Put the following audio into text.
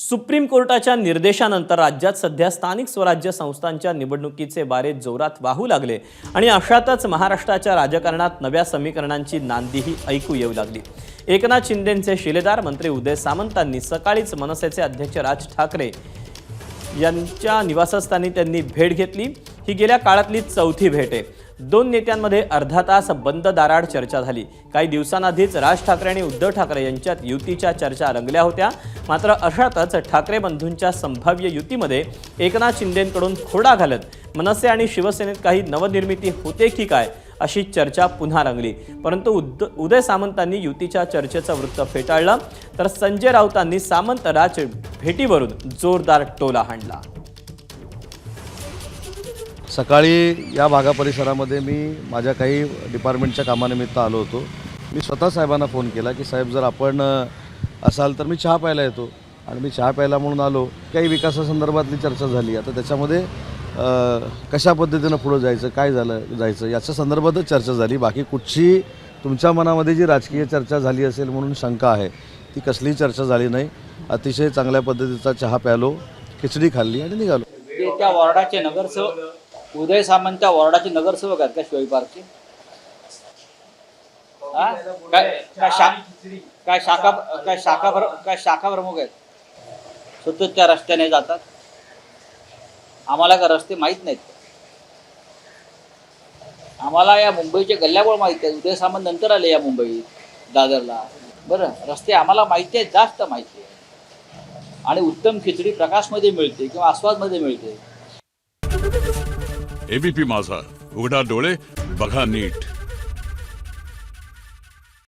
Supreme कोर्टाच्या निर्देशानंतर राज्यात सध्या स्थानिक स्वराज्य संस्थांच्या निवडणुकीचे बारे जोरात वाहू लागले आणि अशातच महाराष्ट्राच्या राजकारणात नव्या समीकरणांची नांदीही ऐकू येऊ लागली. एकनाथ शिंदेचे शिलेदार मंत्री उदय सामंतांनी सकाळीच मनसेचे अध्यक्ष राज ठाकरे यांच्या निवासस्थानी त्यांनी भेट घेतली. ही गेल्या काळातली चौथी भेट आहे. दोन नेत्यांमध्ये अर्धा तास बंद दाराड चर्चा झाली. काही दिवसांआधीच राज ठाकरे आणि उद्धव ठाकरे यांच्यात युतीच्या चर्चा रंगल्या होत्या. मात्र अशातच ठाकरे बंधूंच्या संभाव्य युतीमध्ये एकनाथ शिंदेंकडून खोडा घालत मनसे आणि शिवसेनेत काही नवनिर्मिती होते की काय अशी चर्चा पुन्हा रंगली. परंतु उद उदय सामंतांनी युतीच्या चर्चेचं वृत्त फेटाळलं. तर संजय राऊतांनी सामंत राज भेटीवरून जोरदार टोला हाणला. सकाळी या भागा परिसरामध्ये मी माझ्या काही डिपार्टमेंटच्या कामानिमित्त आलो होतो. मी स्वतः साहेबांना फोन केला की साहेब जर आपण असाल तर मी चहा प्यायला येतो. आणि मी चहा प्यायला म्हणून आलो. काही विकासासंदर्भातली चर्चा झाली. आता त्याच्यामध्ये कशा पद्धतीनं पुढं जायचं काय झालं जायचं याच्या संदर्भातच चर्चा झाली. बाकी कुठची तुमच्या मनामध्ये जी राजकीय चर्चा झाली असेल म्हणून शंका आहे ती कसलीही चर्चा झाली नाही. अतिशय चांगल्या पद्धतीचा चहा प्यालो खिचडी खाल्ली आणि निघालो. ते त्या वॉर्डाचे नगरसेवक उदय सामंत त्या वॉर्डाचे नगरसेवक आहेत का शिवाई पार्कचे? हा? काय काय शा काय शाखा काय शाखा काय शाखा प्रमुख आहेत? सतत त्या रस्त्याने जातात. आम्हाला का रस्ते माहीत नाहीत. आम्हाला या मुंबईच्या गल्ल्याबोळ माहिती आहेत उदय सामंत नंतर आले या मुंबईत दादरला. बरं रस्ते आम्हाला माहिती आहेत जास्त माहिती आहे. आणि उत्तम खिचडी प्रकाशमध्ये मिळते किंवा आस्वादमध्ये मिळते. एबीपी माझा. उघडा डोळे बघा नीट.